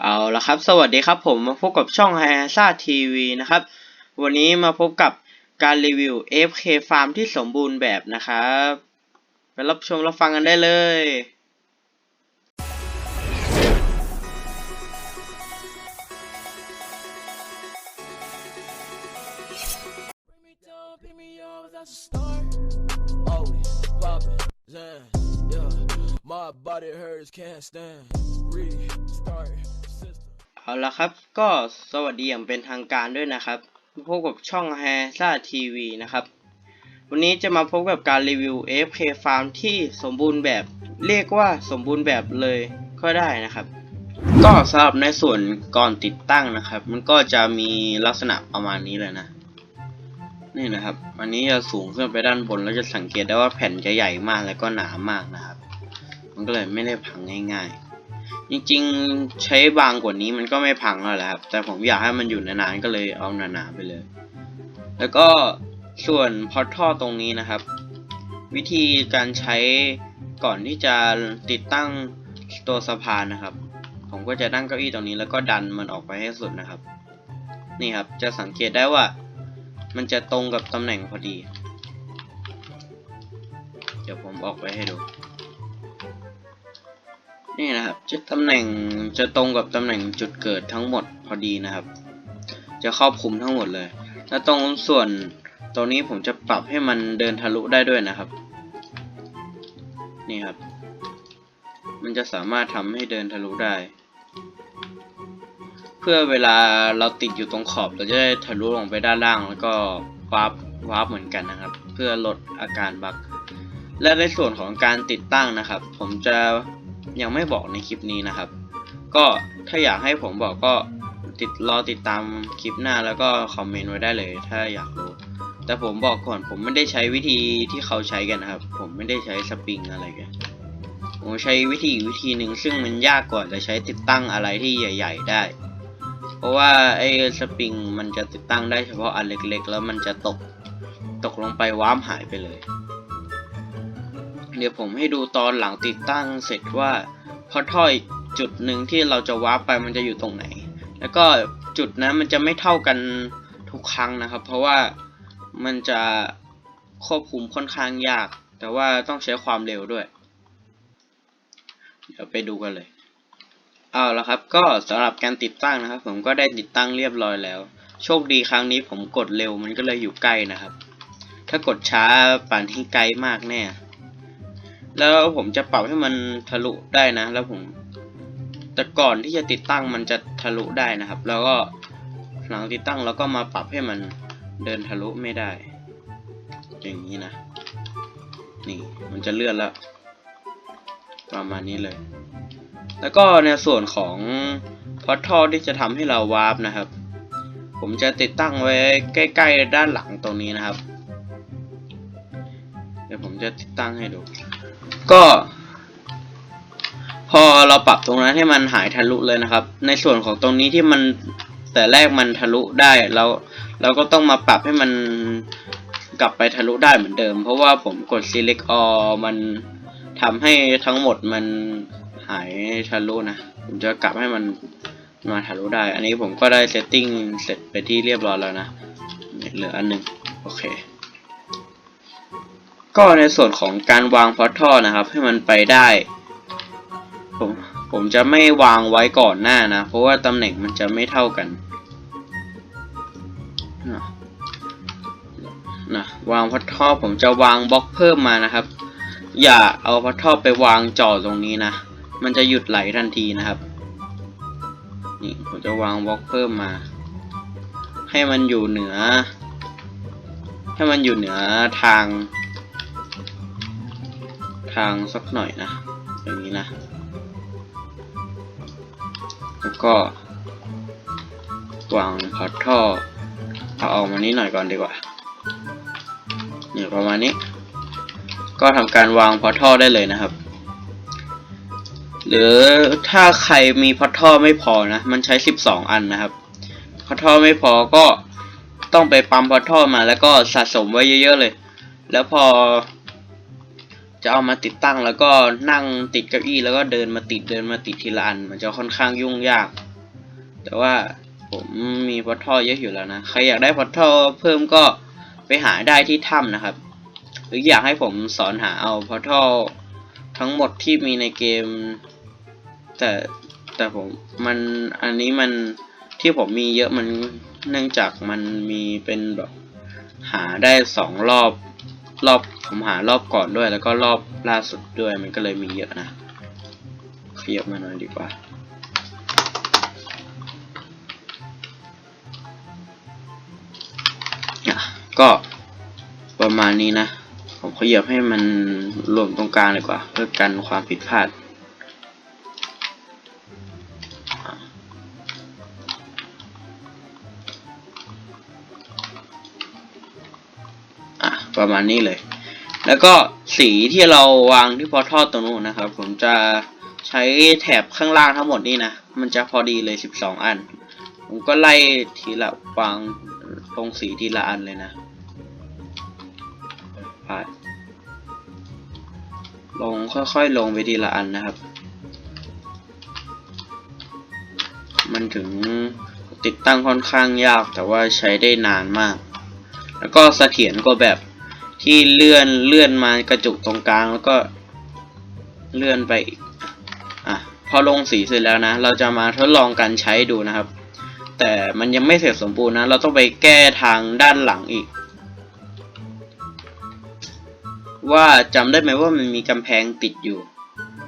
เอาละครับ สวัสดีครับผมมาพบกับช่องไฮซ่าทีวีนะครับ วันนี้มาพบกับการรีวิว FK Farm ที่สมบูรณ์แบบนะครับไปรับชมรับฟังกันได้เลย My body hurts, เอาละครับ ก็สวัสดีอย่างเป็นทางการด้วยนะครับ พบกับช่องแฮซ่าทีวีนะครับ วันนี้จะมาพบกับการรีวิว AFK Farm ที่สมบูรณ์แบบเรียกว่าสมบูรณ์แบบเลยก็ได้นะครับ ก็สำหรับในส่วนก่อนติดตั้งนะครับ มันก็จะมีลักษณะประมาณนี้เลยนะ นี่นะครับ อันนี้จะสูงขึ้นไปด้านบนแล้วจะสังเกตได้ว่าแผ่นจะใหญ่มากแล้วก็หนามากนะครับ มันก็เลยไม่ได้พังง่าย ๆ จริงๆใช้บางกว่านี้มันก็ไม่พังแล้วแหละครับ แต่ผมอยากให้มันอยู่นานๆก็เลยเอาหนาๆไปเลย แล้วก็ส่วนพอท่อตรงนี้นะครับ วิธีการใช้ก่อนที่จะติดตั้งตัวสะพานนะครับ ผมก็จะนั่งเก้าอี้ตรงนี้แล้วก็ดันมันออกไปให้สุดนะครับ นี่ครับจะสังเกตได้ว่า มันจะตรงกับตำแหน่งพอดี เดี๋ยวผมออกไปให้ดู นี่นะครับจะตำแหน่งจะตรงกับตำแหน่งจุดเกิดทั้งหมดพอดีนะครับ จะครอบคลุมทั้งหมดเลย แล้วตรงส่วนตรงนี้ผมจะปรับให้มันเดินทะลุได้ด้วยนะครับ นี่ครับ มันจะสามารถทำให้เดินทะลุได้ เพื่อเวลาเราติดอยู่ตรงขอบเราจะได้ทะลุลงไปด้านล่าง แล้วก็วาร์ปวาร์ปเหมือนกันนะครับ เพื่อลดอาการบั๊กและในส่วนของการติดตั้งนะครับ ผมจะ ยังไม่บอกในคลิปนี้นะครับ ก็ถ้าอยากให้ผมบอกก็ติดรอติดตามคลิปหน้าแล้วก็คอมเมนต์ไว้ได้เลย ถ้าอยากรู้ แต่ผมบอกก่อนผมไม่ได้ใช้วิธีที่เขาใช้กันนะครับ ผมไม่ได้ใช้สปริงอะไรกันผมใช้วิธีวิธีหนึ่งซึ่งมันยากกว่าจะใช้ติดตั้งอะไรที่ใหญ่ ๆ ได้ เพราะว่าไอ้สปริงมันจะติดตั้งได้เฉพาะอันเล็กๆ แล้วมันจะตกตกลงไปว้ามหายไปเลย เดี๋ยวผมให้ดูตอนหลังติดตั้งเสร็จว่าพอท่ออีกจุดหนึ่งที่เราจะวาร์ปไปมันจะอยู่ตรงไหน แล้วก็จุดนั้นมันจะไม่เท่ากันทุกครั้งนะครับ เพราะว่ามันจะควบคุมค่อนข้างยาก แต่ว่าต้องใช้ความเร็วด้วย เดี๋ยวไปดูกันเลยเอาละครับก็สำหรับการติดตั้งนะครับ ผมก็ได้ติดตั้งเรียบร้อยแล้ว โชคดีครั้งนี้ผมกดเร็วมันก็เลยอยู่ใกล้นะครับ ถ้ากดช้าป่านที่ไกลมากแน่ แล้วผมจะปรับให้มันทะลุได้นะ แล้วผม แต่ก่อนที่จะติดตั้งมันจะทะลุได้นะครับ แล้วก็หลังติดตั้งเราก็มาปรับให้มันเดินทะลุไม่ได้ อย่างนี้นะ นี่มันจะเลื่อนแล้ว ประมาณนี้เลย แล้วก็ในส่วนของพอท่อที่จะทำให้เราวาร์ปนะครับ ผมจะติดตั้งไว้ใกล้ ๆ ด้านหลังตรงนี้นะครับ เดี๋ยวผมจะติดตั้งให้ดู ก็ พอเราปรับตรงนั้นให้มันหายทะลุเลยนะครับ ในส่วนของตรงนี้ที่มันแต่แรกมันทะลุได้แล้วเราก็ต้องมาปรับให้มันกลับไปทะลุได้เหมือนเดิม เพราะว่าผมกด select all มันทำให้ทั้งหมดมันหายทะลุนะ ผมจะกลับให้มันมาทะลุได้ อันนี้ผมก็ได้เซตติ้งเสร็จไปที่เรียบร้อยแล้วนะ เหลืออันหนึ่งโอเค ก็ในส่วนของการวางพอท่อนะครับ ให้มันไปได้ ผมผมจะไม่วางไว้ก่อนหน้านะ เพราะว่าตำแหน่งมันจะไม่เท่ากันนะวางพอท่อผมจะวางบล็อกเพิ่มมานะครับ อย่าเอาพอท่อไปวางจ่อตรงนี้นะ มันจะหยุดไหลทันทีนะครับ นี่ผมจะวางบล็อกเพิ่มมา ให้มันอยู่เหนือ ให้มันอยู่เหนือทาง ทางสักหน่อยนะ อย่างนี้นะ แล้วก็วางพอท่อเอาออกมานี้หน่อยก่อนดีกว่าเนี่ยประมาณนี้ ก็ทำการวางพอท่อได้เลยนะครับ หรือถ้าใครมีพอท่อไม่พอนะ มันใช้ 12 อันนะครับพอท่อไม่พอก็ต้องไปปั๊มพอท่อมาแล้วก็สะสมไว้เยอะๆเลย แล้วพอ จะเอามาติดตั้งแล้วก็นั่งติดเก้าอี้แล้วก็เดินมาติดเดินมาติดทีละอัน มันจะค่อนข้างยุ่งยาก แต่ว่าผมมีพอท่อเยอะอยู่แล้วนะ ใครอยากได้พอท่อเพิ่มก็ไปหาได้ที่ถ้ำนะครับ หรืออยากให้ผมสอนหาเอาพอท่อทั้งหมดที่มีในเกม แต่แต่ผมมันอันนี้มันที่ผมมีเยอะมันเนื่องจากมันมีเป็นแบบหาได้สองรอบรอบ ผมหารอบก่อนด้วยแล้วก็รอบล่าสุดด้วยมันก็เลยมีเยอะนะขยับมาหน่อยดีกว่าอะก็ประมาณนี้นะ ผมขยับให้มันรวมตรงกลางเลยกว่า เพื่อกันความผิดพลาดอะประมาณนี้เลย แล้วก็สีที่เราวางที่พอทอดตรงนู้นนะครับ ผมจะใช้แถบข้างล่างทั้งหมดนี่นะ มันจะพอดีเลย 12 อัน ผมก็ไล่ทีละวางตรงสีทีละอันเลยนะพาดลงค่อยๆลงไปทีละอันนะครับ มันถึงติดตั้งค่อนข้างยากแต่ว่าใช้ได้นานมาก แล้วก็เสถียรกว่าแบบ ที่เลื่อนเลื่อนมากระจุกตรงกลางแล้วก็เลื่อนไปอะพอลงสีเสร็จแล้วนะ เราจะมาทดลองการใช้ดูนะครับ แต่มันยังไม่เสร็จสมบูรณ์นะ เราต้องไปแก้ทางด้านหลังอีก ว่าจำได้ไหมว่ามันมีกำแพงติดอยู่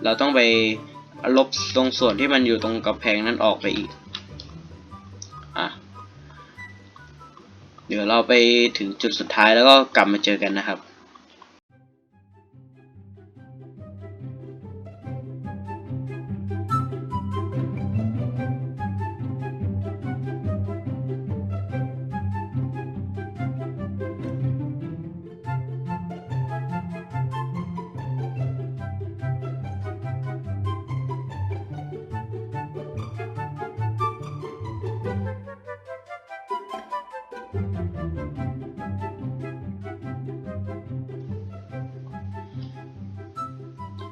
เราต้องไปลบตรงส่วนที่มันอยู่ตรงกำแพงนั้นออกไปอีกอะ เดี๋ยวเราไปถึงจุดสุดท้ายแล้วก็กลับมาเจอกันนะครับ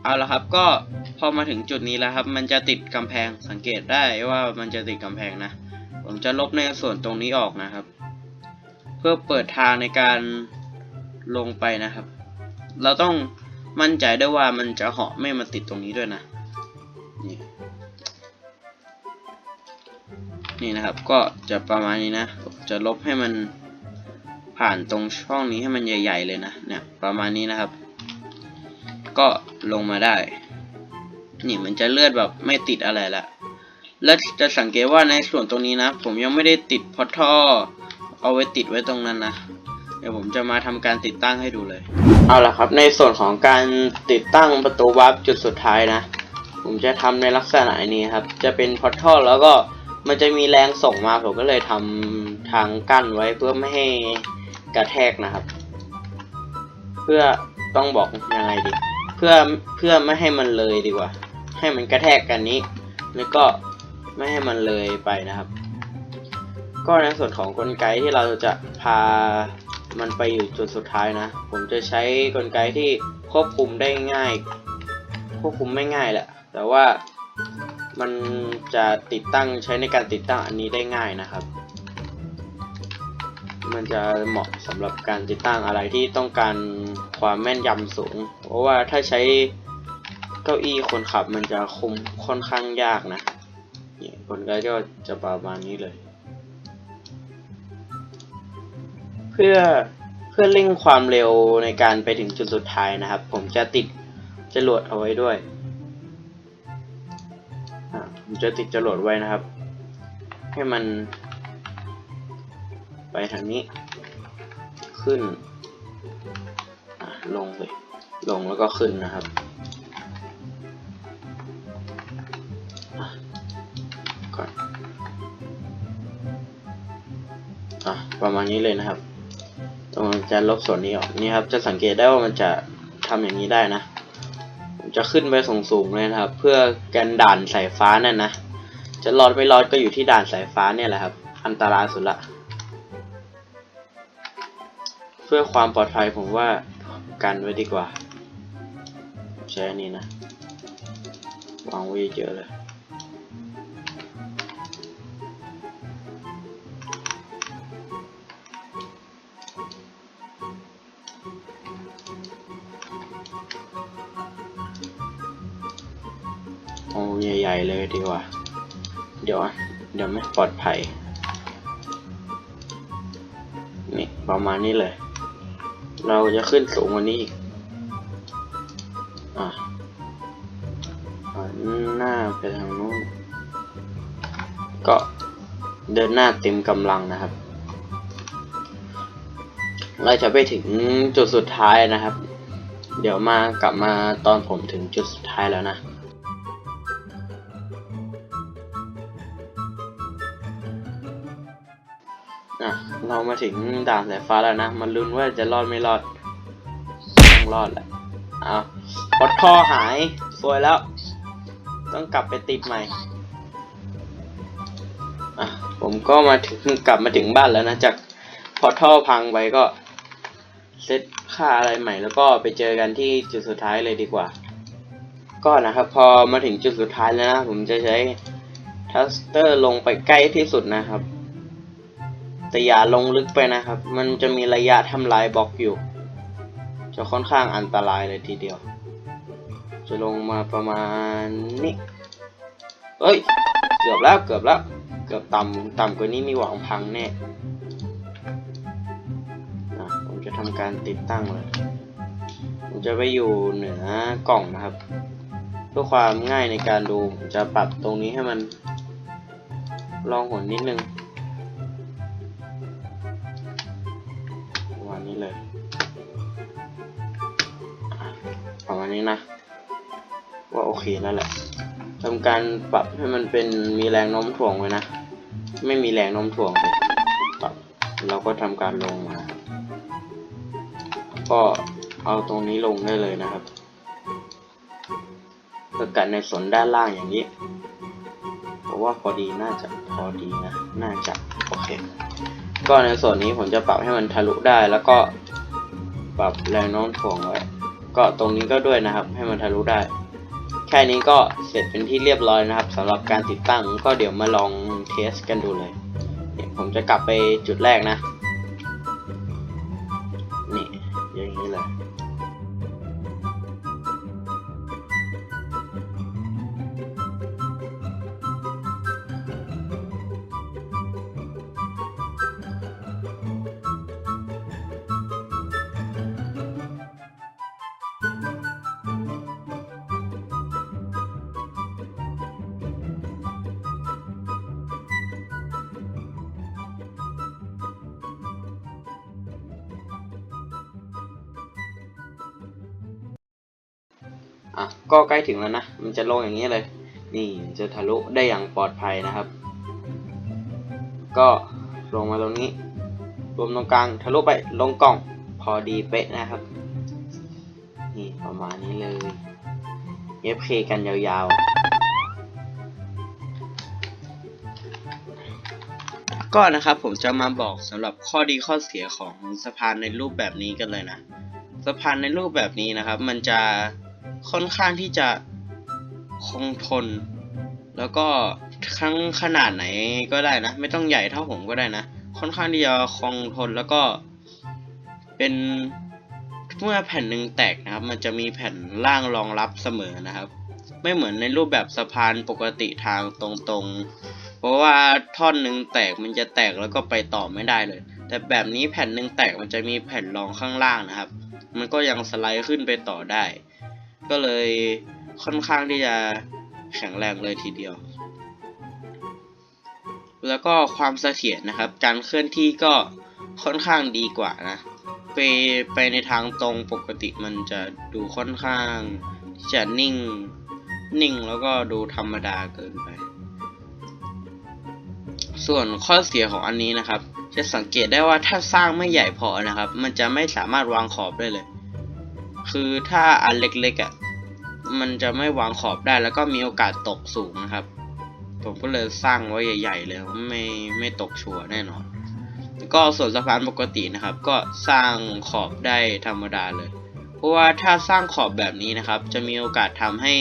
เอาละครับก็พอมาถึงจุดนี้แล้วครับ มันจะติดกำแพงสังเกตได้ว่ามันจะติดกำแพงนะ ผมจะลบในส่วนตรงนี้ออกนะครับ เพื่อเปิดทางในการลงไปนะครับ เราต้องมั่นใจได้ว่ามันจะเหาะไม่มาติดตรงนี้ด้วยนะนี่นี่นะครับก็จะประมาณนี้นะจะลบให้มันผ่านตรงช่องนี้ให้มันใหญ่ ๆ เลยนะเนี่ยประมาณนี้นะครับ ก็ลงมาได้ นี่มันจะเลือนแบบไม่ติดอะไรละแล้วจะสังเกตว่าในส่วนตรงนี้นะ ผมยังไม่ได้ติดพอท่อ เอาไว้ติดไว้ตรงนั้นนะเดี๋ยวผมจะมาทำการติดตั้งให้ดูเลย เอาละครับ ในส่วนของการติดตั้งประตูวาร์ปจุดสุดท้ายนะ ผมจะทำในลักษณะนี้ครับ จะเป็นพอท่อแล้วก็มันจะมีแรงส่งมาผมก็เลยทำทางกั้นไว้เพื่อไม่ให้กระแทกนะครับ เพื่อต้องบอกยังไงดี พื่อเพื่อไม่ให้มันเลยดีกว่า ให้มันกระแทกกันนี้ แล้วก็ไม่ให้มันเลยไปนะครับ ก็ในส่วนของกลไกที่เราจะพามันไปอยู่จุดสุดท้ายนะ ผมจะใช้กลไกที่ควบคุมได้ง่าย ควบคุมไม่ง่ายแหละ แต่ว่ามันจะติดตั้งใช้ในการติดตั้งอันนี้ได้ง่ายนะครับ มันจะเหมาะสำหรับการติดตั้งอะไรที่ต้องการความแม่นยำสูง เพราะว่าถ้าใช้เก้าอี้คนขับมันจะคุมค่อนข้างยากนะเนี่ยคนก็จะจะประมาณนี้เลย เพื่อเพื่อเร่งความเร็วในการไปถึงจุดสุดท้ายนะครับ ผมจะติดจรวดเอาไว้ด้วยผมจะติดจรวดไว้นะครับ ให้มัน ไปทางนี้ ขึ้นลงเลยลงแล้วก็ขึ้นนะครับก่อนอะประมาณนี้เลยนะครับ ตรงจะลบส่วนนี้ออกนี่ครับ จะสังเกตได้ว่ามันจะทำอย่างนี้ได้นะ ผมจะขึ้นไปสูงๆเลยนะครับ เพื่อกันด่านสายฟ้านั่นนะ จะรอดไม่รอดก็อยู่ที่ด่านสายฟ้าเนี่ยแหละครับ อันตรายสุดละ พื่อความปลอดภัยผมว่ากันไว้ดีกว่า ใช้อันนี้นะ วางไว้เยอะเลยโอ้ใหญ่ๆเลยดีกว่า เดี๋ยวอะเดี๋ยวไม่ปลอดภัย นี่ ประมาณนี้เลย เราจะขึ้นสูงกว่านี้อีกอะหนหน้าไปทางนู้น ก็เดินหน้าเต็มกำลังนะครับ เราจะไปถึงจุดสุดท้ายนะครับ เดี๋ยวมากลับมาตอนผมถึงจุดสุดท้ายแล้วนะ เรามาถึงด่านสายฟ้าแล้วนะ มันลุ้นว่าจะรอดไม่รอดต้องรอดแหละเอาพอดคอหายสวยแล้ว ต้องกลับไปติดใหม่อะผมก็มาถึงกลับมาถึงบ้านแล้วนะจากพอท่อพังไปก็เซตค่าอะไรใหม่ แล้วก็ไปเจอกันที่จุดสุดท้ายเลยดีกว่า ก็นะครับ พอมาถึงจุดสุดท้ายแล้วนะ ผมจะใช้ทัสเตอร์ลงไปใกล้ที่สุดนะครับ แต่อย่าลงลึกไปนะครับ มันจะมีระยะทำลายบล็อกอยู่ จะค่อนข้างอันตรายเลยทีเดียว จะลงมาประมาณนี้เอ้ย เกือบแล้วเกือบแล้ว เกือบต่ำต่ำกว่านี้มีหวังพังแน่ผมจะทำการติดตั้งเลยผมจะไปอยู่เหนือกล่องนะครับ เพื่อความง่ายในการดูผมจะปรับตรงนี้ให้มันลองหนนิดนึง นี้นะ ว่าโอเคนั่นแหละทำการปรับให้มันเป็นมีแรงโน้มถ่วงไว้นะ ไม่มีแรงโน้มถ่วงเลยปรับเราก็ทำการลงมา ก็เอาตรงนี้ลงได้เลยนะครับเพื่อกันในส่วนด้านล่างอย่างนี้เพราะว่าพอดีน่าจะพอดีนะ น่าจะโอเค ก็ในส่วนนี้ผมจะปรับให้มันทะลุได้แล้วก็ปรับแรงโน้มถ่วงไว้ ก็ตรงนี้ก็ด้วยนะครับ ให้มันทะลุได้ แค่นี้ก็เสร็จเป็นที่เรียบร้อยนะครับสำหรับการติดตั้งก็เดี๋ยวมาลองเทสกันดูเลยเนี่ยผมจะกลับไปจุดแรกนะ อะก็ใกล้ถึงแล้วนะ มันจะลงอย่างนี้เลย นี่จะทะลุได้อย่างปลอดภัยนะครับ ก็ลงมาตรงนี้ รวมตรงกลางทะลุไปลงกล่องพอดีเป๊ะนะครับ นี่ประมาณนี้เลย FK กันยาวๆ ก็นะครับผมจะมาบอกสำหรับข้อดีข้อเสียของสะพานในรูปแบบนี้กันเลยนะ สะพานในรูปแบบนี้นะครับ มันจะ ค่อนข้างที่จะคงทน แล้วก็ทั้งขนาดไหนก็ได้นะ ไม่ต้องใหญ่เท่าผมก็ได้นะ ค่อนข้างที่จะคงทนแล้วก็เป็นเมื่อแผ่นหนึ่งแตกนะครับ มันจะมีแผ่นล่างรองรับเสมอนะครับ ไม่เหมือนในรูปแบบสะพานปกติทางตรงๆ เพราะว่าท่อนหนึ่งแตกมันจะแตกแล้วก็ไปต่อไม่ได้เลย แต่แบบนี้แผ่นหนึ่งแตกมันจะมีแผ่นรองข้างล่างนะครับ มันก็ยังสไลด์ขึ้นไปต่อได้ ก็เลยค่อนข้างที่จะแข็งแรงเลยทีเดียว แล้วก็ความเสถียรนะครับ การเคลื่อนที่ก็ค่อนข้างดีกว่านะ ไปไปในทางตรงปกติมันจะดูค่อนข้างจะนิ่งนิ่งแล้วก็ดูธรรมดาเกินไป ส่วนข้อเสียของอันนี้นะครับ จะสังเกตได้ว่าถ้าสร้างไม่ใหญ่พอนะครับ มันจะไม่สามารถวางขอบได้เลย คือถ้าอันเล็กๆอะ่ะมันจะไม่วางขอบได้แล้วก็มีโอกาสตกสูงนะครับ ผมก็เลยสร้างไว้ใหญ่ๆเลยไม่ไม่ตกชัวร์แน่นอน ก็ส่วนสะพานปกตินะครับ ก็สร้างขอบได้ธรรมดาเลย เพราะว่าถ้าสร้างขอบแบบนี้นะครับ จะมีโอกาสทำให้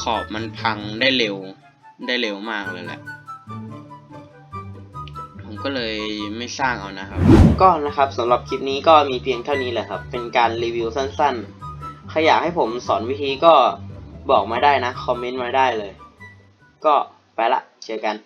ขอบมันพังได้เร็วได้เร็วมากเลยแหละ ก็เลยไม่สร้างเอานะครับ ก็นะครับสำหรับคลิปนี้ก็มีเพียงเท่านี้แหละครับ เป็นการรีวิวสั้นๆ ใครอยากให้ผมสอนวิธีก็บอกมาได้นะ คอมเมนต์มาได้เลย ก็ไปละเจอกัน